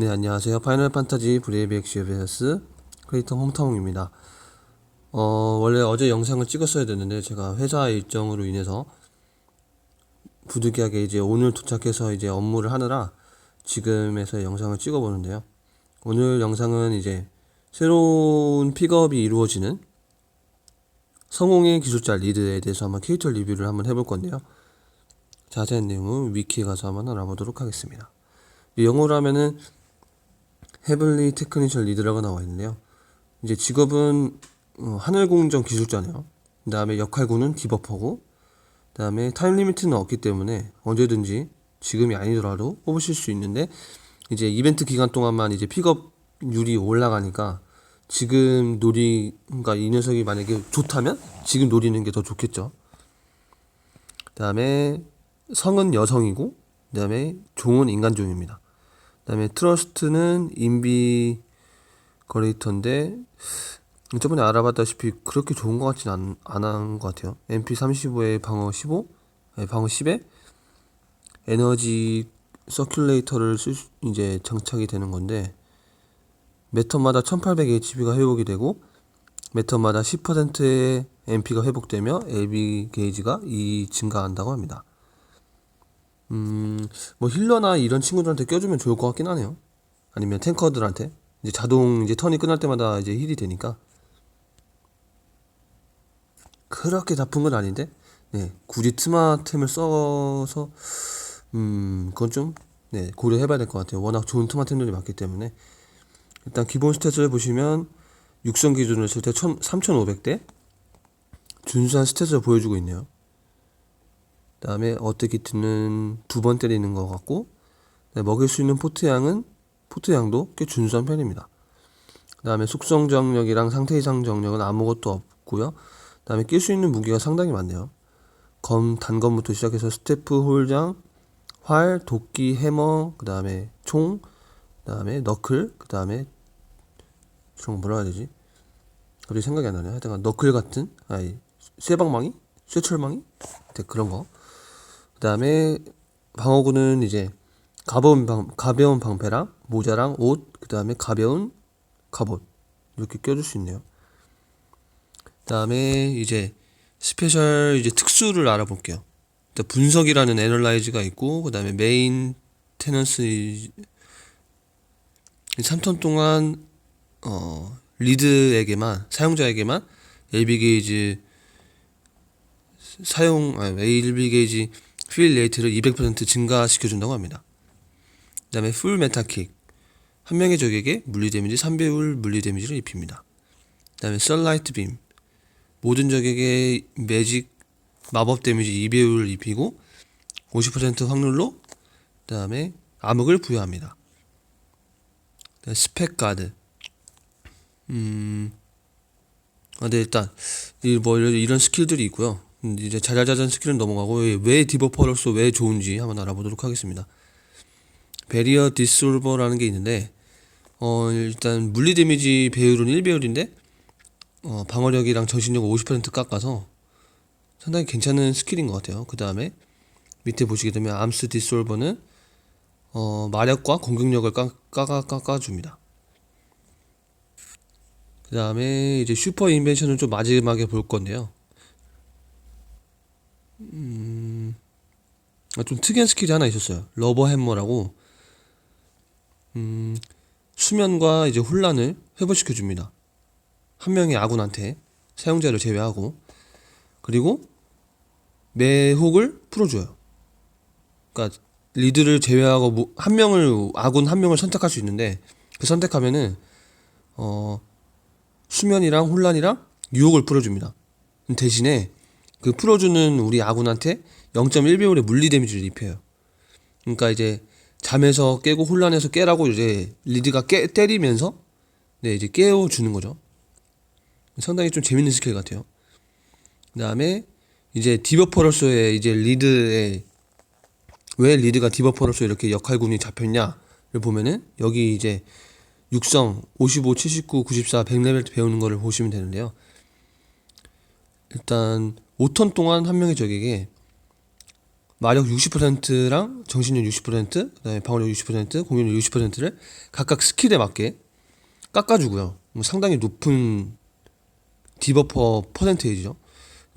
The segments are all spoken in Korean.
네, 안녕하세요. 파이널 판타지 브레이브 엑시어베스 크리에이터 홈타웅입니다. 어, 원래 어제 영상을 찍었어야 됐는데 제가 회사 일정으로 인해서 부득이하게 이제 오늘 도착해서 이제 업무를 하느라 지금에서 영상을 찍어보는데요. 오늘 영상은 이제 새로운 픽업이 이루어지는 성공의 기술자 리드에 대해서 한번 캐릭터 리뷰를 한번 해볼 건데요. 자세한 내용은 위키에 가서 한번 알아보도록 하겠습니다. 영어로 하면은 헤블리 테크니셜 리드라고 나와 있는데요. 이제 직업은 어, 하늘공정 기술자네요. 그 다음에 역할군은 디버퍼고, 그 다음에 타임 리미트는 없기 때문에 언제든지 지금이 아니더라도 뽑으실 수 있는데, 이제 이벤트 기간 동안만 이제 픽업률이 올라가니까 지금 노리, 그러니까 이 녀석이 만약에 좋다면 지금 노리는 게 더 좋겠죠. 그 다음에 성은 여성이고, 그 다음에 종은 인간종입니다. 그다음에 트러스트는 인비 거레이터인데 저번에 알아봤다시피 그렇게 좋은 것 같진 않은 것 같아요. MP35에 방어 15, 아니, 방어 10에 에너지 서큘레이터를 쓸 수- 이제 장착이 되는 건데 매턴마다 1800HP가 회복이 되고 매턴마다 10%의 MP가 회복되며 LB 게이지가 2 증가한다고 합니다. 음, 뭐 힐러나 이런 친구들한테 껴주면 좋을 것 같긴 하네요. 아니면 탱커들한테 이제 자동 이제 턴이 끝날 때마다 이제 힐이 되니까 그렇게 나쁜 건 아닌데, 네 굳이 트마템을 써서 음 그건 좀 네, 고려해봐야 될 것 같아요. 워낙 좋은 트마템들이 많기 때문에 일단 기본 스탯을 보시면 육성 기준으로 했을 때 3,500대 준수한 스탯을 보여주고 있네요. 그다음에 어택기트는 두 번 때리는 것 같고 네, 먹일 수 있는 포트 양은 포트 양도 꽤 준수한 편입니다. 그다음에 속성 저항력이랑 상태 이상 저항력은 아무것도 없고요. 그다음에 낄 수 있는 무기가 상당히 많네요. 검 단검부터 시작해서 스태프 홀장, 활, 도끼, 해머, 그다음에 총, 그다음에 너클, 그다음에 좀 뭐라 해야 되지? 갑자기 생각이 안 나네요. 하여튼 너클 같은 아니 쇠방망이, 쇠철망이, 네, 그런 거. 그다음에 방어구는 이제 가벼운 방 가벼운 방패랑 모자랑 옷 그다음에 가벼운 갑옷 이렇게 껴줄 수 있네요. 그다음에 이제 스페셜 이제 특수를 알아볼게요. 일단 분석이라는 애널라이즈가 있고 그다음에 메인 테넌스 3턴 동안 어 리드에게만 사용자에게만 LB 게이지 사용 아니 LB 게이지 필 레이트를 200% 증가시켜준다고 합니다. 그 다음에 풀 메타킥 한 명의 적에게 물리 데미지 3배율 물리 데미지를 입힙니다. 그 다음에 썰라이트 빔 모든 적에게 매직 마법 데미지 2배율을 입히고 50% 확률로 그 다음에 암흑을 부여합니다. 스펙 가드 음 아, 네, 일단 이 뭐 이런 스킬들이 있고요. 음, 이제 자잘자잘한 스킬은 넘어가고 왜 디버퍼로서 왜 좋은지 한번 알아보도록 하겠습니다. 베리어 디솔버라는 게 있는데 어 일단 물리 데미지 배율은 1배율인데 어 방어력이랑 정신력을 50% 깎아서 상당히 괜찮은 스킬인 것 같아요. 그 다음에 밑에 보시게 되면 암스 디솔버는 어 마력과 공격력을 깎, 깎아 깎아줍니다. 그 다음에 이제 슈퍼 인벤션을 좀 마지막에 볼 건데요. 음, 아, 좀 특이한 스킬이 하나 있었어요. 러버 해머라고, 음, 수면과 이제 혼란을 회복시켜 줍니다. 한 명의 아군한테 사용자를 제외하고, 그리고 매혹을 풀어줘요. 그러니까 리드를 제외하고 뭐- 한 명을 아군 한 명을 선택할 수 있는데 그 선택하면은 어 수면이랑 혼란이랑 유혹을 풀어줍니다. 대신에 그 풀어주는 우리 아군한테 0.1배율의 물리 데미지를 입혀요. 그러니까 이제 잠에서 깨고 혼란해서 깨라고 이제 리드가 깨 때리면서 네 이제 깨워주는 거죠. 상당히 좀 재밌는 스킬 같아요. 그 다음에 이제 디버퍼로서의 이제 리드의 왜 리드가 디버퍼로서 이렇게 역할군이 잡혔냐를 보면은 여기 이제 육성 55, 79, 94, 100레벨 배우는 거를 보시면 되는데요. 일단 5턴 동안 한 명의 적에게 마력 60%랑 정신력 60%, 그다음에 방어력 60%, 공격력 60%를 각각 스킬에 맞게 깎아주고요. 뭐 상당히 높은 디버퍼 퍼센테이지죠.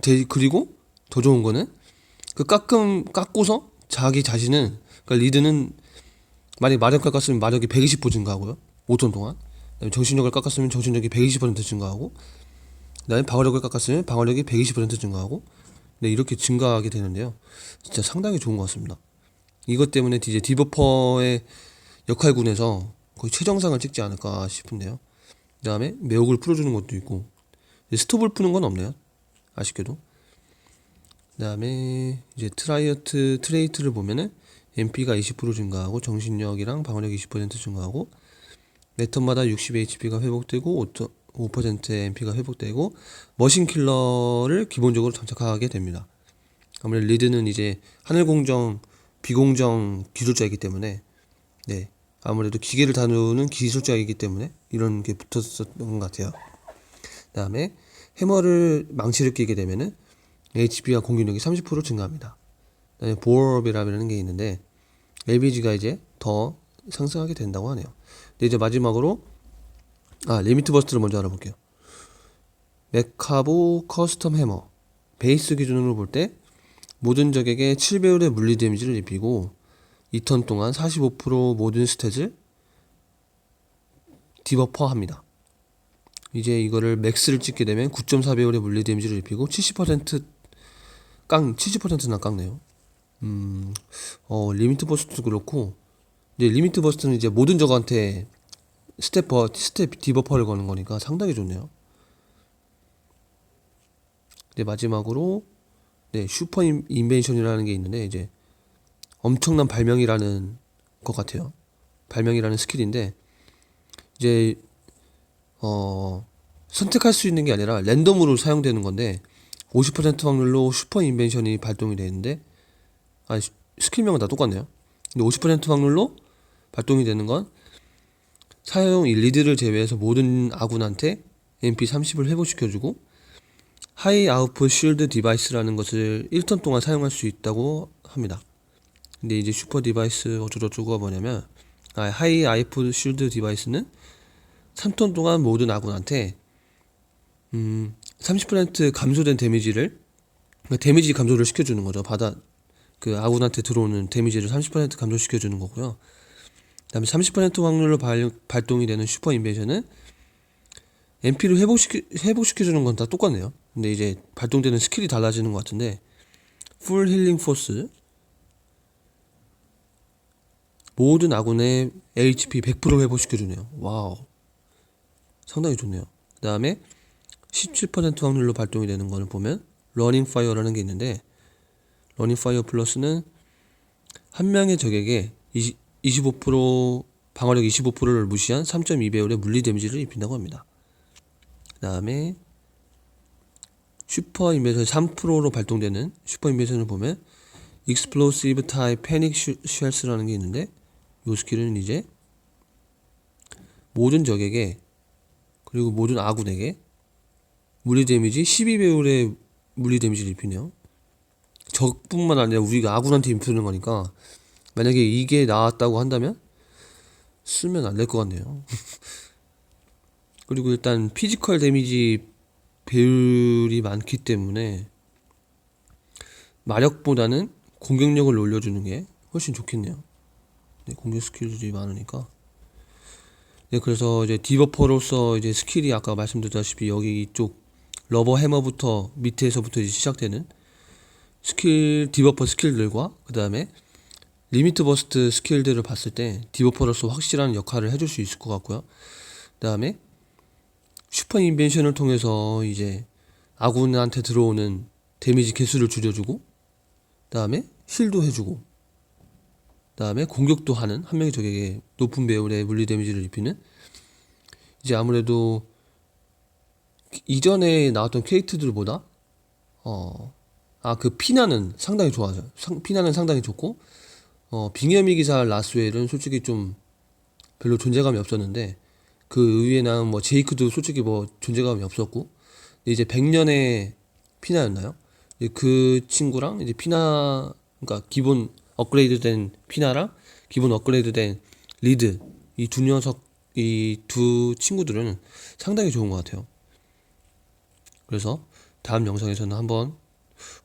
대- 그리고 더 좋은 거는 그 깎음 깎고서 자기 자신은 그러니까 리드는 만약 마력 깎았으면 마력이 120% 증가하고요. 5톤 동안. 그다음에 정신력을 깎았으면 정신력이 120% 증가하고 그다음에 방어력을 깎았으면 방어력이 120% 증가하고 네, 이렇게 증가하게 되는데요. 진짜 상당히 좋은 것 같습니다. 이것 때문에 이제 디버퍼의 역할군에서 거의 최정상을 찍지 않을까 싶은데요. 그 다음에 매혹을 풀어주는 것도 있고 스톱을 푸는 건 없네요. 아쉽게도. 그 다음에 이제 트라이어트 트레이트를 보면은 MP가 20% 증가하고 정신력이랑 방어력 20% 증가하고 매 턴마다 60 HP가 회복되고 5% 의 MP가 회복되고 머신 킬러를 기본적으로 장착하게 됩니다. 아무래도 리드는 이제 하늘 공정, 비공정 기술자이기 때문에 네 아무래도 기계를 다루는 기술자이기 때문에 이런 게 붙었었던 것 같아요. 그다음에 해머를 망치를 끼게 되면은 HP와 공격력이 30% 증가합니다. 그다음에 보어업이라는 게 있는데 LBG가 이제 더 상승하게 된다고 하네요. 근데 이제 마지막으로 아 리미트 버스트를 먼저 알아볼게요. 메카보 커스텀 해머 베이스 기준으로 볼 때 모든 적에게 7배율의 물리 데미지를 입히고 2턴 동안 45% 모든 스탯을 디버퍼합니다. 이제 이거를 맥스를 찍게 되면 9.4배율의 물리 데미지를 입히고 70% 깡, 70%나 깎네요. 음, 어, 리미트 버스트도 그렇고, 이제 리미트 버스트는 이제 모든 적한테 스텝, 스텝 디버퍼를 거는 거니까 상당히 좋네요. 이제 마지막으로, 네, 슈퍼 인- 인벤션이라는 게 있는데, 이제 엄청난 발명이라는 것 같아요. 발명이라는 스킬인데, 이제, 어, 선택할 수 있는 게 아니라 랜덤으로 사용되는 건데, 50% 확률로 슈퍼 인벤션이 발동이 되는데 아 스킬명은 다 똑같네요. 근데 50% 확률로 발동이 되는 건 사용 이 리드를 제외해서 모든 아군한테 MP 30을 회복시켜주고 하이 아웃풋 쉴드 디바이스라는 것을 1턴 동안 사용할 수 있다고 합니다. 근데 이제 슈퍼 디바이스 어쩌고저쩌고가 뭐냐면 아, 하이 아웃풋 쉴드 디바이스는 3턴 동안 모든 아군한테 음, 30% 감소된 데미지를 그러니까 데미지 감소를 시켜주는 거죠. 바다 그 아군한테 들어오는 데미지를 30% 감소시켜주는 거고요. 그다음에 30% 확률로 발, 발동이 되는 슈퍼 인베이션은 MP를 회복시켜 회복시켜주는 건 다 똑같네요. 근데 이제 발동되는 스킬이 달라지는 것 같은데 풀 힐링 포스 모든 아군의 HP 100% 회복시켜주네요. 와우 상당히 좋네요. 그 다음에 17% 확률로 발동이 되는 거를 보면 러닝 파이어라는 게 있는데 러닝 파이어 플러스는 한 명의 적에게 20, 25% 방어력 25%를 무시한 3.2배율의 물리 데미지를 입힌다고 합니다. 그 다음에 슈퍼 인베이션 3%로 발동되는 슈퍼 인베이션을 보면 익스플로시브 타입 패닉 쉘스라는 게 있는데 요 스킬은 이제 모든 적에게 그리고 모든 아군에게 물리 데미지 12배율의 물리 데미지를 입히네요. 적뿐만 아니라 우리가 아군한테 입히는 거니까 만약에 이게 나왔다고 한다면 쓰면 안 될 것 같네요. 그리고 일단 피지컬 데미지 배율이 많기 때문에 마력보다는 공격력을 올려주는 게 훨씬 좋겠네요. 네, 공격 스킬들이 많으니까. 네, 그래서 이제 디버퍼로서 이제 스킬이 아까 말씀드렸다시피 여기 이쪽 러버 해머부터 밑에서부터 이제 시작되는 스킬 디버퍼 스킬들과 그 다음에 리미트 버스트 스킬들을 봤을 때 디버퍼로서 확실한 역할을 해줄 수 있을 것 같고요. 그 다음에 슈퍼 인벤션을 통해서 이제 아군한테 들어오는 데미지 개수를 줄여주고 그 다음에 힐도 해주고 그 다음에 공격도 하는 한 명의 적에게 높은 배율의 물리 데미지를 입히는 이제 아무래도 이전에 나왔던 캐릭터들보다 어, 아, 그 피나는 상당히 좋아요. 상, 피나는 상당히 좋고, 어, 빙여미 기사 라스웰은 솔직히 좀 별로 존재감이 없었는데, 그 의외에 나온 뭐 제이크도 솔직히 뭐 존재감이 없었고, 이제 100년의 피나였나요? 그 친구랑 이제 피나를 그러니까 기본 업그레이드된 피나랑 기본 업그레이드된 리드 이 두 녀석 이 두 친구들은 상당히 좋은 것 같아요. 그래서 다음 영상에서는 한번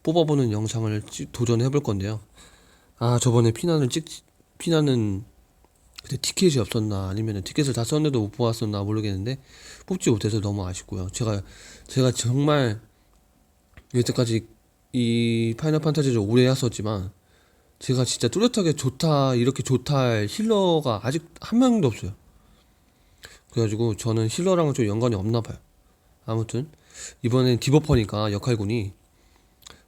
뽑아보는 영상을 찍- 도전해 볼 건데요. 아 저번에 피나는 찍 피나는 그때 티켓이 없었나 아니면 티켓을 다 썼는데도 못 뽑았었나 모르겠는데 뽑지 못해서 너무 아쉽고요. 제가 제가 정말 여태까지 이 파이널 판타지를 오래 했었지만 제가 진짜 뚜렷하게 좋다 이렇게 좋다 할 힐러가 아직 한 명도 없어요. 그래가지고 저는 힐러랑은 좀 연관이 없나 봐요. 아무튼 이번엔 디버퍼니까 역할군이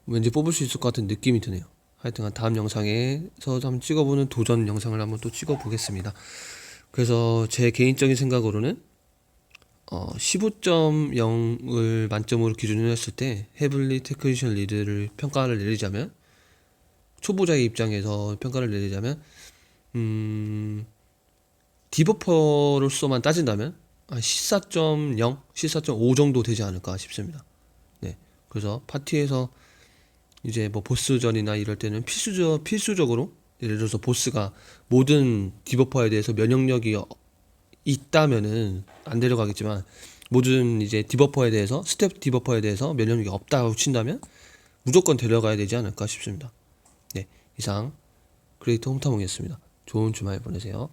왠지 뽑을 수 있을 것 같은 느낌이 드네요. 하여튼 다음 영상에서 한번 찍어보는 도전 영상을 한번 또 찍어보겠습니다. 그래서 제 개인적인 생각으로는 어, 15.0을 만점으로 기준으로 했을 때 헤블리 테크니션 리드를 평가를 내리자면 초보자의 입장에서 평가를 내리자면 음, 디버퍼로서만 따진다면 한 14.0, 14.5 정도 되지 않을까 싶습니다. 네, 그래서 파티에서 이제 뭐 보스전이나 이럴 때는 필수적 필수적으로 예를 들어서 보스가 모든 디버퍼에 대해서 면역력이 어- 있다면은 안 데려가겠지만 모든 이제 디버퍼에 대해서 스텝 디버퍼에 대해서 면역력이 없다고 친다면 무조건 데려가야 되지 않을까 싶습니다. 네, 이상 크리에이터 홈타몽이었습니다. 좋은 주말 보내세요.